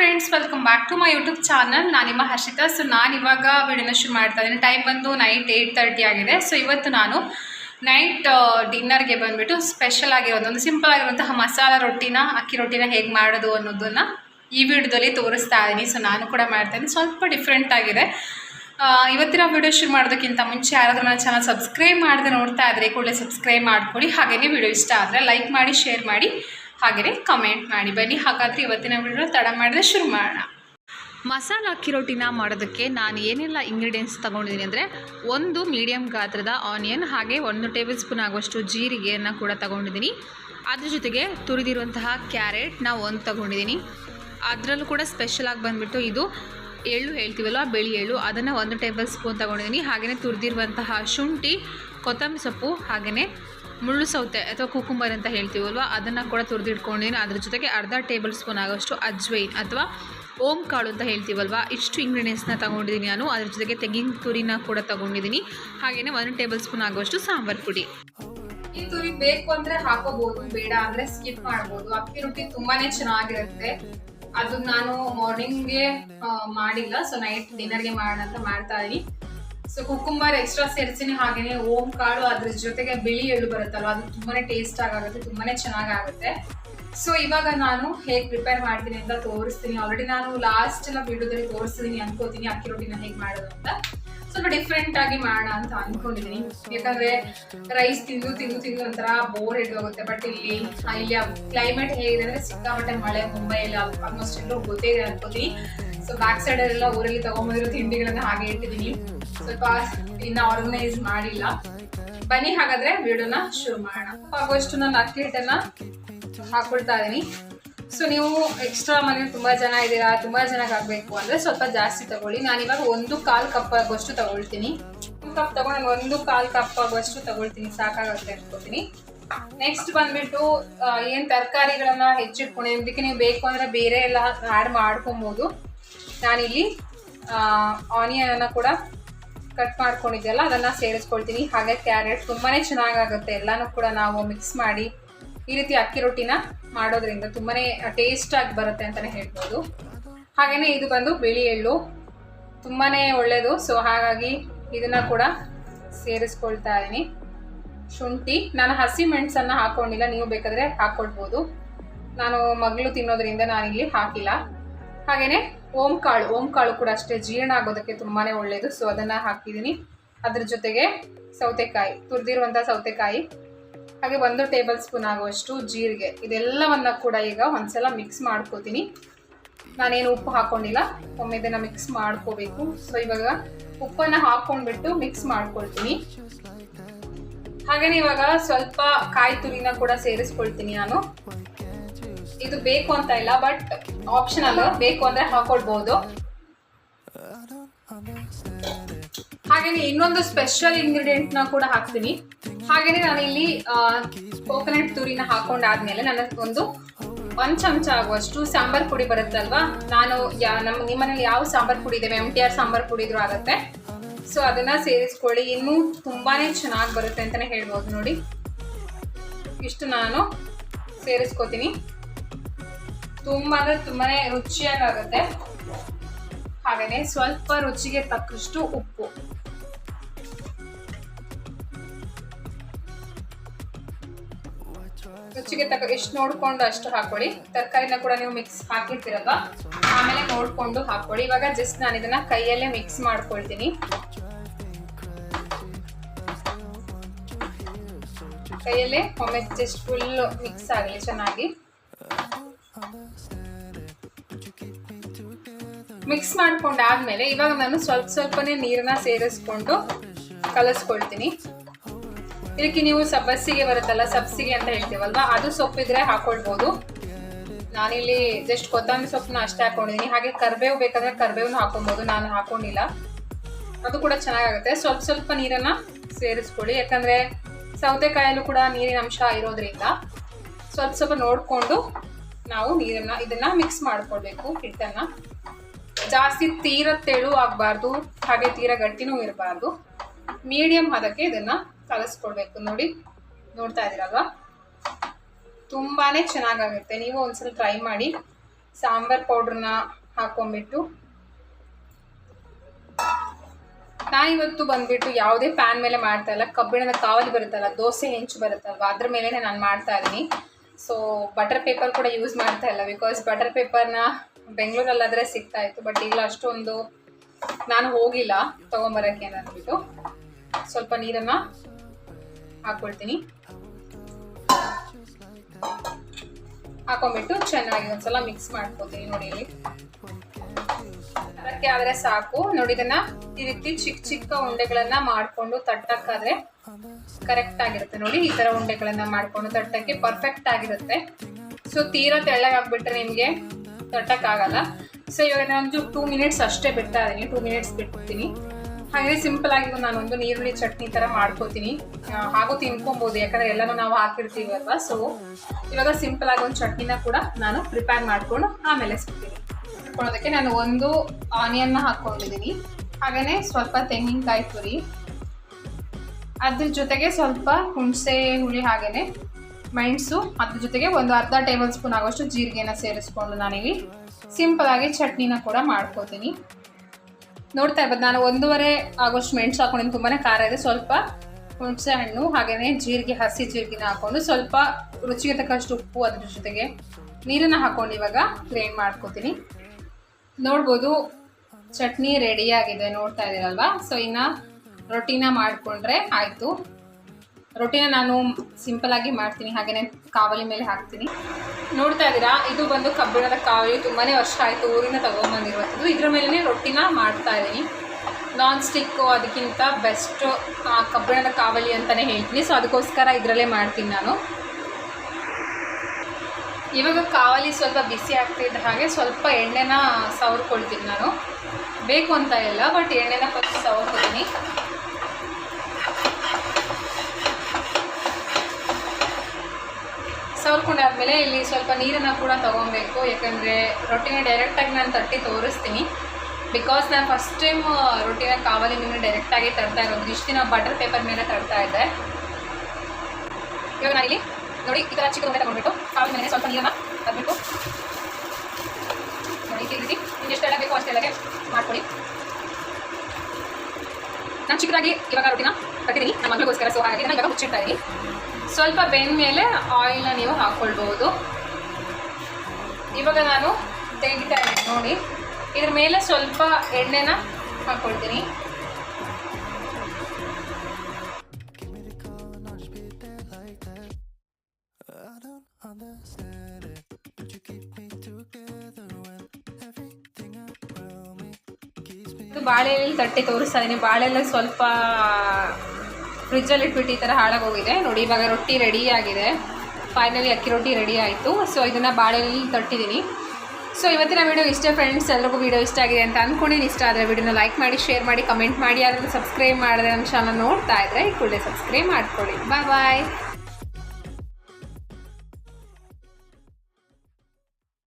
Friends welcome back to my YouTube channel ನಾನು ನಿಮ್ಮ Harshita. So ನಾನು ಇವಾಗ ವಿಡಿಯೋನ ಶುರು ಮಾಡ್ತಾ ಇದ್ದೀನಿ. ಟೈಮ್ ಬಂದು ನೈಟ್ ಏಯ್ಟ್ ತರ್ಟಿ ಆಗಿದೆ. ಸೊ ಇವತ್ತು ನಾನು ನೈಟ್ ಡಿನ್ನರ್ಗೆ ಬಂದುಬಿಟ್ಟು ಸ್ಪೆಷಲ್ ಆಗಿರೋದು. ಒಂದು ಸಿಂಪಲ್ ಆಗಿರುವಂತಹ ಮಸಾಲ ರೊಟ್ಟಿನ, ಅಕ್ಕಿ ರೊಟ್ಟಿನ ಹೇಗೆ ಮಾಡೋದು ಅನ್ನೋದನ್ನು ಈ ವಿಡಿಯೋದಲ್ಲಿ ತೋರಿಸ್ತಾ ಇದ್ದೀನಿ. ಸೊ ನಾನು ಕೂಡ ಮಾಡ್ತಾ ಸ್ವಲ್ಪ ಡಿಫ್ರೆಂಟ್ ಆಗಿದೆ. ಇವತ್ತಿನ ವಿಡಿಯೋ ಶುರು ಮಾಡೋದಕ್ಕಿಂತ ಮುಂಚೆ ಯಾರಾದರೂ ನನ್ನ ಚಾನಲ್ ಸಬ್ಸ್ಕ್ರೈಬ್ ಮಾಡದೆ ನೋಡ್ತಾ ಇದ್ದರೆ ಕೂಡಲೇ ಸಬ್ಸ್ಕ್ರೈಬ್ ಮಾಡ್ಕೊಳ್ಳಿ. ಹಾಗೆಯೇ ವಿಡಿಯೋ ಇಷ್ಟ ಆದರೆ ಲೈಕ್ ಮಾಡಿ ಶೇರ್ ಮಾಡಿ. ಹಾಗೆಯೇ ಕಮೆಂಟ್ ಮಾಡಿ. ಬನ್ನಿ, ಹಾಗಾದ್ರೆ ಇವತ್ತಿನ ವಿಡಿಯೋ ತಡ ಮಾಡಿದ್ರೆ ಶುರು ಮಾಡೋಣ. ಮಸಾಲ ಅಕ್ಕಿ ರೊಟ್ಟಿನ ಮಾಡೋದಕ್ಕೆ ನಾನು ಏನೆಲ್ಲ ಇಂಗ್ರೀಡಿಯೆಂಟ್ಸ್ ತೊಗೊಂಡಿದ್ದೀನಿ ಅಂದರೆ ಒಂದು ಮೀಡಿಯಮ್ ಗಾತ್ರದ ಆನಿಯನ್ ಹಾಗೆ ಒಂದು ಟೇಬಲ್ ಸ್ಪೂನ್ ಆಗುವಷ್ಟು ಜೀರಿಗೆಯನ್ನು ಕೂಡ ತೊಗೊಂಡಿದ್ದೀನಿ. ಅದ್ರ ಜೊತೆಗೆ ತುರಿದಿರುವಂತಹ ಕ್ಯಾರೆಟ್ನ ಒಂದು ತೊಗೊಂಡಿದ್ದೀನಿ. ಅದರಲ್ಲೂ ಕೂಡ ಸ್ಪೆಷಲಾಗಿ ಬಂದುಬಿಟ್ಟು ಇದು ಎಳ್ಳು ಹೇಳ್ತೀವಲ್ಲ ಬೆಳಿ ಎಳ್ಳು, ಅದನ್ನು ಒಂದು ಟೇಬಲ್ ಸ್ಪೂನ್ ತೊಗೊಂಡಿದ್ದೀನಿ. ಹಾಗೆಯೇ ತುರಿದಿರುವಂತಹ ಶುಂಠಿ, ಕೊತ್ತಂಬರಿ ಸೊಪ್ಪು, ಹಾಗೆಯೇ ಮುಳ್ಳು ಸೌತೆ ಅಥವಾ ಕುಕುಂಬರ್ ಅಂತ ಹೇಳ್ತೀವಲ್ವ, ಅದನ್ನು ಕೂಡ ತುರಿದಿಟ್ಕೊಂಡಿದ್ದೀನಿ ಅದ್ರ ಜೊತೆಗೆ ಅರ್ಧ ಟೇಬಲ್ ಸ್ಪೂನ್ ಆಗೋಷ್ಟು ಅಜ್ವೈನ್ ಅಥವಾ ಓಂ ಕಾಳು ಅಂತ ಹೇಳ್ತೀವಲ್ವ, ಇಷ್ಟು ಇಂಗ್ರೀಡಿಯೆಂಟ್ಸ್ನ ತೊಗೊಂಡಿದ್ದೀನಿ ನಾನು. ಅದ್ರ ಜೊತೆಗೆ ತೆಂಗಿನ ತುರಿನ ಕೂಡ ತೊಗೊಂಡಿದ್ದೀನಿ ಹಾಗೆಯೇ ಒಂದು ಟೇಬಲ್ ಸ್ಪೂನ್ ಆಗುವಷ್ಟು ಸಾಂಬಾರು ಪುಡಿ. ಈ ತುರಿ ಬೇಕು ಅಂದ್ರೆ ಹಾಕೋಬಹುದು ಬೇಡ ಅಂದ್ರೆ ಸ್ಕಿಪ್ ಮಾಡ್ಬೋದು. ಅಕ್ಕಿ ರೊಟ್ಟಿ ತುಂಬಾನೇ ಚೆನ್ನಾಗಿರುತ್ತೆ. ಅದು ನಾನು ಮಾರ್ನಿಂಗ್ಗೆ ಮಾಡಿಲ್ಲ. ಸೊ ನೈಟ್ ಡಿನ್ನರ್ಗೆ ಮಾಡೋಣ ಅಂತ ಮಾಡ್ತಾ ಇದೀನಿ. ಸೊ ಕುಕ್ಕುಂಬರ್ ಎಕ್ಸ್ಟ್ರಾ ಸೇರಿಸಿನಿ ಹಾಗೇನೆ ಓಮ್ ಕಾಳು ಅದ್ರ ಜೊತೆಗೆ ಬಿಳಿ ಎಳ್ಳು ಬರುತ್ತಲ್ವ, ಅದು ತುಂಬಾನೇ ಟೇಸ್ಟ್ ಆಗುತ್ತೆ ತುಂಬಾನೇ ಚೆನ್ನಾಗಾಗುತ್ತೆ ಸೊ ಇವಾಗ ನಾನು ಹೇಗೆ ಪ್ರಿಪೇರ್ ಮಾಡ್ತೀನಿ ಅಂತ ತೋರಿಸ್ತೀನಿ. ಆಲ್ರೆಡಿ ನಾನು ಲಾಸ್ಟ್ ಎಲ್ಲ ವಿಡಿಯೋದಲ್ಲಿ ತೋರಿಸ್ತೀನಿ, ಅನ್ಕೋತೀನಿ ಅಕ್ಕಿ ರೊಟ್ಟಿನ ಹೇಗೆ ಮಾಡೋದು ಅಂತ. ಸ್ವಲ್ಪ ಡಿಫ್ರೆಂಟ್ ಆಗಿ ಮಾಡೋಣ ಅಂತ ಅನ್ಕೊಂಡಿದ್ದೀನಿ. ಯಾಕಂದ್ರೆ ರೈಸ್ ತಿಂದು ತಿಂದು ತಿಂದು ಒಂಥರ ಬೋರ್ ಹೋಗುತ್ತೆ. ಬಟ್ ಇಲ್ಲಿ ಇಲ್ಲಿ ಕ್ಲೈಮೇಟ್ ಹೇಗಿದೆ ಅಂದ್ರೆ ಸಿಕ್ಕಾಪಟ್ಟೆ ಮಳೆ ಮುಂಬೈಯಲ್ಲಿ ಆಲ್ಮೋಸ್ಟ್ ಎಲ್ಲರೂ ಗೊತ್ತೇ ಇದೆ ಅನ್ಕೋತೀನಿ. ಸೊ ಬ್ಯಾಕ್ ಸೈಡ್ ಎಲ್ಲ ಊರಲ್ಲಿ ತಗೊಂಬಂದಿರೋ ತಿಂಡಿಗಳನ್ನ ಹಾಗೆ ಇಟ್ಟಿದ್ದೀನಿ ಸ್ವಲ್ಪ ಇನ್ನ ಆರ್ಗನೈಸ್ ಮಾಡಿಲ್ಲ. ಬನ್ನಿ ಹಾಗಾದ್ರೆ ವಿಡಿಯೋನ ಶುರು ಮಾಡೋಣ. ಆಗೋಷ್ಟು ನಾನು ಅಕ್ಕಿ ಹಿಟ್ಟನ್ನ ಹಾಕೊಳ್ತಾ ಇದೀನಿ. ಸೊ ನೀವು ಎಕ್ಸ್ಟ್ರಾ ಮನೇಲಿ ತುಂಬಾ ಜನ ಇದ್ದೀರಾ, ತುಂಬಾ ಜನಕ್ಕೆ ಆಗ್ಬೇಕು ಅಂದ್ರೆ ಸ್ವಲ್ಪ ಜಾಸ್ತಿ ತಗೊಳ್ಳಿ. ನಾನು ಇವಾಗ ಒಂದು ಕಾಲ್ ಕಪ್ ಆಗುವಷ್ಟು ತಗೊಳ್ತೀನಿ. ಒಂದು ಕಪ್ ತಗೊಂಡು ಒಂದು ಕಾಲ್ ಕಪ್ ಆಗುವಷ್ಟು ತಗೊಳ್ತೀನಿ, ಸಾಕಾಗುತ್ತೆ ಅನ್ಕೋತೀನಿ. ನೆಕ್ಸ್ಟ್ ಬಂದ್ಬಿಟ್ಟು ಏನು ತರಕಾರಿಗಳನ್ನ ಹೆಚ್ಚಿಟ್ಕೊಂಡು ಇದಕ್ಕೆ ನೀವು ಬೇಕು ಅಂದ್ರೆ ಬೇರೆ ಎಲ್ಲ ಆ್ಯಡ್ ಮಾಡ್ಕೊಬೋದು. ನಾನಿಲ್ಲಿ ಆನಿಯನ್ ಅನ್ನ ಕೂಡ ಕಟ್ ಮಾಡ್ಕೊಂಡಿದ್ದೆಲ್ಲ ಅದನ್ನ ಸೇರಿಸ್ಕೊಳ್ತೀನಿ. ಹಾಗೆ ಕ್ಯಾರೆಟ್ ತುಂಬಾನೇ ಚೆನ್ನಾಗಾಗುತ್ತೆ. ಎಲ್ಲಾನು ಕೂಡ ನಾವು ಮಿಕ್ಸ್ ಮಾಡಿ ಈ ರೀತಿ ಅಕ್ಕಿ ರೊಟ್ಟಿನ ಮಾಡೋದ್ರಿಂದ ತುಂಬಾನೇ ಟೇಸ್ಟ್ ಆಗಿ ಬರುತ್ತೆ ಅಂತಾನೆ ಹೇಳ್ಬೋದು. ಹಾಗೇನೆ ಇದು ಬಂದು ಬಿಳಿ ಎಳ್ಳು, ತುಂಬಾನೇ ಒಳ್ಳೇದು. ಸೊ ಹಾಗಾಗಿ ಇದನ್ನ ಕೂಡ ಸೇರಿಸ್ಕೊಳ್ತಾ ಇದ್ದೀನಿ ಶುಂಠಿ, ನಾನು ಹಸಿ ಮೆಣಸನ್ನ ಹಾಕೊಂಡಿಲ್ಲ, ನೀವು ಬೇಕಾದ್ರೆ ಹಾಕೊಳ್ಬಹುದು ನಾನು ಮಗಳು ತಿನ್ನೋದ್ರಿಂದ ನಾನಿಲ್ಲಿ ಹಾಕಿಲ್ಲ. ಹಾಗೇನೆ ಓಂ ಕಾಳು ಓಂ ಕಾಳು ಕೂಡ ಅಷ್ಟೇ ಜೀರ್ಣ ಆಗೋದಕ್ಕೆ ತುಂಬಾನೇ ಒಳ್ಳೆಯದು ಸೊ ಅದನ್ನ ಹಾಕಿದ್ದೀನಿ. ಅದ್ರ ಜೊತೆಗೆ ಸೌತೆಕಾಯಿ ತುರಿದಿರುವಂಥ ಸೌತೆಕಾಯಿ. ಹಾಗೆ ಒಂದು ಟೇಬಲ್ ಸ್ಪೂನ್ ಆಗುವಷ್ಟು ಜೀರಿಗೆ. ಇದೆಲ್ಲವನ್ನ ಕೂಡ ಈಗ ಒಂದ್ಸಲ ಮಿಕ್ಸ್ ಮಾಡ್ಕೋತೀನಿ. ನಾನೇನು ಉಪ್ಪು ಹಾಕೊಂಡಿಲ್ಲ. ಒಮ್ಮೆ ಇದನ್ನ ಮಿಕ್ಸ್ ಮಾಡ್ಕೋಬೇಕು. ಸೊ ಇವಾಗ ಉಪ್ಪನ್ನ ಹಾಕೊಂಡ್ಬಿಟ್ಟು ಮಿಕ್ಸ್ ಮಾಡ್ಕೊಳ್ತೀನಿ. ಹಾಗೇನೆ ಇವಾಗ ಸ್ವಲ್ಪ ಕಾಯಿ ತುರಿನ ಕೂಡ ಸೇರಿಸ್ಕೊಳ್ತೀನಿ ನಾನು. ಇದು ಬೇಕು ಅಂತ ಇಲ್ಲ ಬಟ್ ಆಪ್ಷನಲ್ ಬೇಕು ಅಂದ್ರೆ ಹಾಕೊಳ್ಬಹುದು ಹಾಗೇನೆ ಇನ್ನೊಂದು ಸ್ಪೆಷಲ್ ಇಂಗ್ರೀಡಿಯೆಂಟ್ನ ಕೂಡ ಹಾಕ್ತೀನಿ. ಹಾಗೇನೆ ನಾನು ಇಲ್ಲಿ ಕೋಕೋನಟ್ ತುರಿನ ಹಾಕೊಂಡಾದ್ಮೇಲೆ ನನ್ನ ಒಂದು ಒಂದ್ ಚಮಚ ಆಗುವಷ್ಟು ಸಾಂಬಾರ್ ಪುಡಿ ಬರುತ್ತಲ್ವಾ? ನಾನು ನಮ್ ನಮ್ಮ ನಿಮ್ಮನೇಲಿ ಯಾವ ಸಾಂಬಾರ್ ಪುಡಿ ಇದೆ ಎಂ ಟಿ ಆರ್ ಸಾಂಬಾರ್ ಪುಡಿ ಇದ್ರೂ ಆಗುತ್ತೆ. ಸೊ ಅದನ್ನ ಸೇರಿಸ್ಕೊಳ್ಳಿ. ಇನ್ನೂ ತುಂಬಾನೇ ಚೆನ್ನಾಗಿ ಬರುತ್ತೆ ಅಂತಾನೆ ಹೇಳ್ಬೋದು ನೋಡಿ. ಇಷ್ಟು ನಾನು ಸೇರಿಸ್ಕೋತೀನಿ. ತುಂಬಾ ಅಂದ್ರೆ ತುಂಬಾನೇ ರುಚಿಯಾಗುತ್ತೆ ಹಾಗೇನೆ ಸ್ವಲ್ಪ ರುಚಿಗೆ ತಕ್ಕಷ್ಟು ಉಪ್ಪು. ರುಚಿಗೆ ತಕ್ಕ ಎಷ್ಟು ನೋಡ್ಕೊಂಡು ಅಷ್ಟು ಹಾಕೊಳ್ಳಿ ತರಕಾರಿನ ಕೂಡ ನೀವು ಮಿಕ್ಸ್ ಹಾಕಿರ್ತೀರಲ್ವಾ? ಆಮೇಲೆ ನೋಡ್ಕೊಂಡು ಹಾಕೊಳ್ಳಿ ಇವಾಗ ಜಸ್ಟ್ ನಾನು ಇದನ್ನ ಕೈಯಲ್ಲೇ ಮಿಕ್ಸ್ ಮಾಡ್ಕೊಳ್ತೀನಿ. ಕೈಯಲ್ಲೇ ಒಮ್ಮೆ ಜಸ್ಟ್ ಫುಲ್ ಮಿಕ್ಸ್ ಆಗಲಿ ಚೆನ್ನಾಗಿ. ಮಿಕ್ಸ್ ಮಾಡ್ಕೊಂಡಾದ್ಮೇಲೆ ಇವಾಗ ನಾನು ಸ್ವಲ್ಪ ಸ್ವಲ್ಪನೇ ನೀರನ್ನ ಸೇರಿಸ್ಕೊಂಡು ಕಲಸ್ಕೊಳ್ತೀನಿ. ಇದಕ್ಕೆ ನೀವು ಸಬ್ಬಸಿಗೆ ಬರುತ್ತಲ್ಲ ಸಬ್ಸಿಗೆ ಅಂತ ಹೇಳ್ತೀವಲ್ವಾ? ಅದು ಸೊಪ್ಪಿದ್ರೆ ಹಾಕೊಳ್ಬೋದು. ನಾನಿಲ್ಲಿ ಜಸ್ಟ್ ಕೊತ್ತಂಬರಿ ಸೊಪ್ಪನ್ನ ಅಷ್ಟೇ ಹಾಕೊಂಡಿದ್ದೀನಿ ಹಾಗೆ ಕರ್ಬೇವು ಬೇಕಾದ್ರೆ ಕರ್ಬೇವನ್ನ ಹಾಕೊಬೋದು ನಾನು ಹಾಕೊಂಡಿಲ್ಲ. ಅದು ಕೂಡ ಚೆನ್ನಾಗಾಗುತ್ತೆ. ಸ್ವಲ್ಪ ಸ್ವಲ್ಪ ನೀರನ್ನ ಸೇರಿಸ್ಕೊಳ್ಳಿ. ಯಾಕಂದ್ರೆ ಸೌತೆಕಾಯಲ್ಲೂ ಕೂಡ ನೀರಿನ ಅಂಶ ಇರೋದ್ರಿಂದ ಸ್ವಲ್ಪ ಸ್ವಲ್ಪ ನೋಡಿಕೊಂಡು ನಾವು ನೀರನ್ನ ಇದನ್ನ ಮಿಕ್ಸ್ ಮಾಡ್ಕೊಳ್ಬೇಕು ಹಿಟ್ಟನ್ನ. ಜಾಸ್ತಿ ತೀರ ತೆಳು ಆಗಬಾರ್ದು, ಹಾಗೆ ತೀರ ಗಟ್ಟಿನೂ ಇರಬಾರ್ದು. ಮೀಡಿಯಂ ಹದಕ್ಕೆ ಇದನ್ನ ಕಲಸ್ಕೊಡ್ಬೇಕು. ನೋಡಿ, ನೋಡ್ತಾ ಇದ್ದೀರಲ್ವಾ? ತುಂಬಾ ಚೆನ್ನಾಗಾಗುತ್ತೆ. ನೀವು ಒಂದ್ಸಲ ಟ್ರೈ ಮಾಡಿ ಸಾಂಬಾರ್ ಪೌಡ್ರನ್ನ ಹಾಕೊಂಡ್ಬಿಟ್ಟು. ನಾನಿವತ್ತು ಬಂದ್ಬಿಟ್ಟು ಯಾವುದೇ ಪ್ಯಾನ್ ಮೇಲೆ ಮಾಡ್ತಾ ಇಲ್ಲ. ಕಬ್ಬಿಣದ ಕಾವಲಿ ಬರುತ್ತಲ್ಲ, ದೋಸೆ ಹೆಂಚು ಬರುತ್ತಲ್ವ? ಅದ್ರ ಮೇಲೆ ನಾನು ಮಾಡ್ತಾ ಇದ್ದೀನಿ ಸೊ ಬಟರ್ ಪೇಪರ್ ಕೂಡ ಯೂಸ್ ಮಾಡ್ತಾ ಇಲ್ಲ ಬಿಕಾಸ್ ಬಟರ್ ಪೇಪರ್ನ ಬೆಂಗಳೂರಲ್ಲಾದರೆ ಸಿಗ್ತಾ ಇತ್ತು ಬಟ್ ಇಲ್ಲ, ಅಷ್ಟೊಂದು ನಾನು ಹೋಗಿಲ್ಲ. ತೊಗೊಂಬರೋಕ್ಕೆ ಅಂತ ಅಂದ್ಬಿಟ್ಟು. ಸ್ವಲ್ಪ ನೀರನ್ನು ಹಾಕ್ಕೊಳ್ತೀನಿ ಹಾಕೊಂಡ್ಬಿಟ್ಟು ಚೆನ್ನಾಗಿ ಒಂದ್ಸಲ ಮಿಕ್ಸ್ ಮಾಡ್ಕೊತೀನಿ ನೋಡಿ ಇಲ್ಲಿ. ಅದಕ್ಕೆ ಆದ್ರೆ ಸಾಕು. ನೋಡಿ ಇದನ್ನ ಈ ರೀತಿ ಚಿಕ್ಕ ಚಿಕ್ಕ ಉಂಡೆಗಳನ್ನ ಮಾಡ್ಕೊಂಡು ತಟ್ಟಕ್ಕಾದ್ರೆ ಕರೆಕ್ಟ್ ಆಗಿರುತ್ತೆ ನೋಡಿ. ಈ ತರ ಉಂಡೆಗಳನ್ನ ಮಾಡ್ಕೊಂಡು ತಟ್ಟಕ್ಕೆ ಪರ್ಫೆಕ್ಟ್ ಆಗಿರುತ್ತೆ. ಸೊ ತೀರಾ ತೆಳ್ಳಗಾಗ್ಬಿಟ್ರೆ ನಿಮ್ಗೆ ತಟ್ಟಕ್ಕಾಗಲ್ಲ. ಸೊ ಇವಾಗ ನಾನು ಟೂ ಮಿನಿಟ್ಸ್ ಅಷ್ಟೇ ಬಿಡ್ತಾ ಇದ್ದೀನಿ. ಟೂ ಮಿನಿಟ್ಸ್ ಬಿಡ್ತೀನಿ ಹಾಗೆ ಸಿಂಪಲ್ ಆಗಿ ನಾನೊಂದು ನೀರುಳ್ಳಿ ಚಟ್ನಿ ತರ ಮಾಡ್ಕೋತೀನಿ. ಹಾಗೂ ತಿನ್ಕೊಬೋದು. ಯಾಕಂದ್ರೆ ಎಲ್ಲನೂ ನಾವು ಹಾಕಿರ್ತೀವಿ ಅಲ್ವಾ? ಸೊ ಇವಾಗ ಸಿಂಪಲ್ ಆಗಿ ಒಂದು ಚಟ್ನಿನ ಕೂಡ ನಾನು ಪ್ರಿಪೇರ್ ಮಾಡ್ಕೊಂಡು ಆಮೇಲೆ ಸಿಗ್ತೀನಿ. ಹಾಕೊಳ್ಳೋದಕ್ಕೆ ನಾನು ಒಂದು ಆನಿಯನ್ನ ಹಾಕೊಂಡಿದ್ದೀನಿ ಹಾಗೇನೆ ಸ್ವಲ್ಪ ತೆಂಗಿನಕಾಯಿ ತುರಿ ಅದ್ರ ಜೊತೆಗೆ ಸ್ವಲ್ಪ ಹುಣಸೆ ಹುಳಿ ಹಾಗೆಯೇ ಮೆಣಸು ಅದ್ರ ಜೊತೆಗೆ ಒಂದು ಅರ್ಧ ಟೇಬಲ್ ಸ್ಪೂನ್ ಆಗೋಷ್ಟು ಜೀರಿಗೆನ ಸೇರಿಸ್ಕೊಂಡು ನಾನಿಲ್ಲಿ ಸಿಂಪಲ್ ಆಗಿ ಚಟ್ನಿನ ಕೂಡ ಮಾಡ್ಕೋತೀನಿ. ನೋಡ್ತಾ ಇರ್ಬೋದು, ನಾನು ಒಂದೂವರೆ ಆಗೋಷ್ಟು ಮೆಣಸು ಹಾಕೊಂಡಿದ್ದೀನಿ ತುಂಬಾ ಖಾರ ಇದೆ. ಸ್ವಲ್ಪ ಹುಣಸೆ ಹಣ್ಣು ಹಾಗೆಯೇ ಜೀರಿಗೆ, ಹಸಿ ಜೀರಿಗೆನ ಹಾಕೊಂಡು ಸ್ವಲ್ಪ ರುಚಿಗೆ ತಕ್ಕಷ್ಟು ಉಪ್ಪು ಅದ್ರ ಜೊತೆಗೆ ನೀರನ್ನು ಹಾಕೊಂಡು ಇವಾಗ ಗ್ರೈಂಡ್ ಮಾಡ್ಕೋತೀನಿ. ನೋಡ್ಬೋದು, ಚಟ್ನಿ ರೆಡಿ ಆಗಿದೆ, ನೋಡ್ತಾ ಇದ್ದೀರಲ್ವಾ? ಸೊ ಇನ್ನು ರೊಟ್ಟಿನ ಮಾಡಿಕೊಂಡ್ರೆ ಆಯಿತು. ರೊಟ್ಟಿನ ನಾನು ಸಿಂಪಲ್ ಆಗಿ ಮಾಡ್ತೀನಿ ಹಾಗೆಯೇ ಕಾವಲಿ ಮೇಲೆ ಹಾಕ್ತೀನಿ. ನೋಡ್ತಾ ಇದ್ದೀರಾ, ಇದು ಬಂದು ಕಬ್ಬಿಣದ ಕಾವಲಿ ತುಂಬಾ ವರ್ಷ ಆಯಿತು ಊರಿಂದ ತಗೊಂಬಂದಿರುವಂಥದ್ದು ಇದ್ರ ಮೇಲೇ ರೊಟ್ಟಿನ ಮಾಡ್ತಾ ಇದ್ದೀನಿ. ನಾನ್ ಸ್ಟಿಕ್ಕು ಅದಕ್ಕಿಂತ ಬೆಸ್ಟ್ ಕಬ್ಬಿಣದ ಕಾವಲಿ ಅಂತಲೇ ಹೇಳ್ತೀನಿ. ಸೊ ಅದಕ್ಕೋಸ್ಕರ ಇದರಲ್ಲೇ ಮಾಡ್ತೀನಿ ನಾನು. ಇವಾಗ ಕಾವಲಿ ಸ್ವಲ್ಪ ಬಿಸಿ ಆಗ್ತಿದ್ದ ಹಾಗೆ ಸ್ವಲ್ಪ ಎಣ್ಣೆನ ಸವರ್ಕೊಳ್ತೀನಿ ನಾನು. ಬೇಕು ಅಂತ ಇಲ್ಲ ಬಟ್ ಎಣ್ಣೆನ ಫಸ್ಟ್ ಸವರ್ಕೊತೀನಿ ಸವರ್ಕೊಂಡಾದ್ಮೇಲೆ ಇಲ್ಲಿ ಸ್ವಲ್ಪ ನೀರನ್ನು ಕೂಡ ತೊಗೊಬೇಕು. ಯಾಕಂದರೆ ರೊಟ್ಟಿನ ಡೈರೆಕ್ಟಾಗಿ ನಾನು ತಟ್ಟಿ ತೋರಿಸ್ತೀನಿ. ಬಿಕಾಸ್ ನಾನು ಫಸ್ಟ್ ಟೈಮ್ ರೊಟ್ಟಿನ ಕಾವಲಿ ಮೇಲೆ ಡೈರೆಕ್ಟಾಗಿ ತರ್ತಾ ಇರೋದು. ಇಷ್ಟು ದಿನ ಬಟರ್ ಪೇಪರ್ ಮೇಲೆ ತರ್ತಾ ಇದ್ದೆ. ಇವಾಗ ನಾನಿಲ್ಲಿ ನೋಡಿ, ಈ ಥರ ಚಿಕ್ಕ ಉಂಡೆ ತಗೊಂಡ್ಬಿಟ್ಟು ಕಾವಲಿ ಮೇಲೆ ಸ್ವಲ್ಪ ನೀರನ್ನು ತರಬೇಕು. ನೋಡಿ, ಈ ರೀತಿ ನಿಮ್ಗೆ ಎಷ್ಟೆಲ್ಲ ಬೇಕೋ ಮಾಡ್ಕೊಳ್ಳಿ. ನಾನು ಚಿಕ್ಕದಾಗಿ ಇವಾಗ ರೊಟ್ಟಿನ ಕಟ್ಟಿದ್ದೀನಿ ನಮ್ಮ ಮಗಳಿಗೋಸ್ಕರ ಸೊ ಹಾಗೆ ನಾನು ಇವಾಗ ಮುಚ್ಚಿಡ್ತಾ ಇದ್ದೀನಿ. ಸ್ವಲ್ಪ ಬೆಂದ ಮೇಲೆ ಆಯಿಲ್ನ ನೀವು ಹಾಕ್ಕೊಳ್ಬೋದು ಇವಾಗ ನಾನು ತೆಗಿತಾ ಇದ್ದೀನಿ ನೋಡಿ. ಇದ್ರ ಮೇಲೆ ಸ್ವಲ್ಪ ಎಣ್ಣೆನ ಹಾಕ್ಕೊಳ್ತೀನಿ I don't understand it, but you keep me together when everything around me keeps me. ಇದು ಬಾಳೆ ಎಲೆಲಿ ತಟ್ಟಿ ತೋರಿಸ್ತಾ ಇದ್ದೀನಿ ಬಾಳೆ ಎಲೆ ಸ್ವಲ್ಪ ಫ್ರಿಜ್ಜಲ್ಲಿ ಇಟ್ಬಿಟ್ಟು ಈ ಥರ ಹಾಳಾಗೋಗಿದೆ ನೋಡಿ, ಇವಾಗ ರೊಟ್ಟಿ ರೆಡಿ ಆಗಿದೆ. ಫೈನಲಿ ಅಕ್ಕಿ ರೊಟ್ಟಿ ರೆಡಿ ಆಯಿತು. ಸೊ ಇದನ್ನು ಬಾಳೆಯಲ್ಲಿ ತಟ್ಟಿದ್ದೀನಿ. ಸೊ ಇವತ್ತಿನ ವಿಡಿಯೋ ಇಷ್ಟೇ ಫ್ರೆಂಡ್ಸ್ ಎಲ್ರಿಗೂ ವೀಡಿಯೋ ಇಷ್ಟ ಆಗಿದೆ ಅಂತ ಅಂದ್ಕೊಂಡಿನಿ ಇಷ್ಟ ಆದರೆ ವೀಡಿಯೋನ ಲೈಕ್ ಮಾಡಿ ಶೇರ್ ಮಾಡಿ ಕಮೆಂಟ್ ಮಾಡಿ. ಆದರೆ ಸಬ್ಸ್ಕ್ರೈಬ್ ಮಾಡಿದ್ರೆ ನಮ್ಮ ಚಾನಲ್ ನೋಡ್ತಾ ಇದ್ದರೆ ಕೂಡಲೇ ಸಬ್ಸ್ಕ್ರೈಬ್ ಮಾಡ್ಕೊಳ್ಳಿ. ಬಾಯ್ ಬಾಯ್